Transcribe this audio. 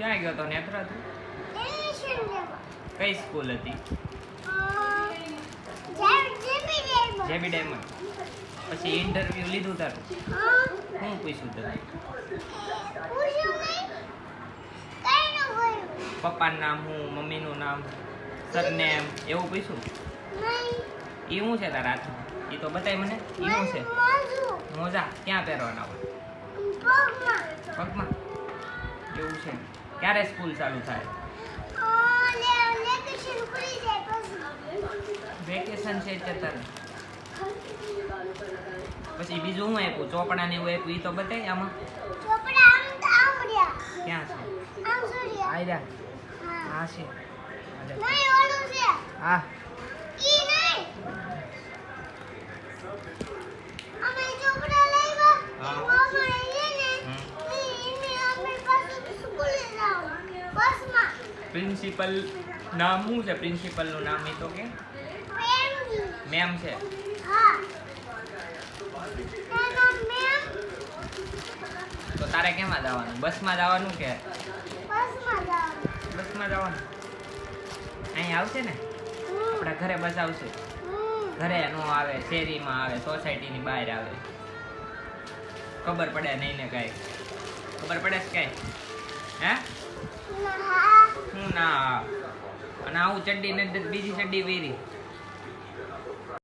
ક્યાં ગયો તો નેત્રા તું? કઈ સ્કૂલ હતી? જેબી ડાયમંડ. પછી ઇન્ટરવ્યુ લીધું તારું? હું પૂછ્યું તને? પપ્પાનું નામ હું, મમ્મીનું નામ, સરનેમ, એવું પૂછ્યું એ શું છે તારા હાથમાં? એ તો બતાય મને. એ શું છે? મોજા. ક્યાં પહેરવાના હોય? પગમાં. એવું છે. ક્યારે સ્કૂલ ચાલુ થાય? વેકેશન છે ચતર પછી બીજું હું આપ્યું? ચોપડા ને એવું આપ્યું? એ તો બતાવી આમાં. ક્યાં છે? આયરા. હા. છે. હા. પ્રિન્સિપલ નામ શું છે? પ્રિન્સિપલનું નામ એ તો કે? મેમ છે. તો તારે કેમાં જવાનું? બસમાં જવાનું કે? બસમાં જવાનું? અહીં આવશે ને? આપણા ઘરે બસ આવશે. ઘરે નો આવે, શેરીમાં આવે, સોસાયટીની બહાર આવે. ખબર પડે નહીં ને કાંઈ? ખબર પડે છે કાંઈ? હે? ના ના આવું ચડ્ડી ને બીજી ચડ્ડી પહેરી.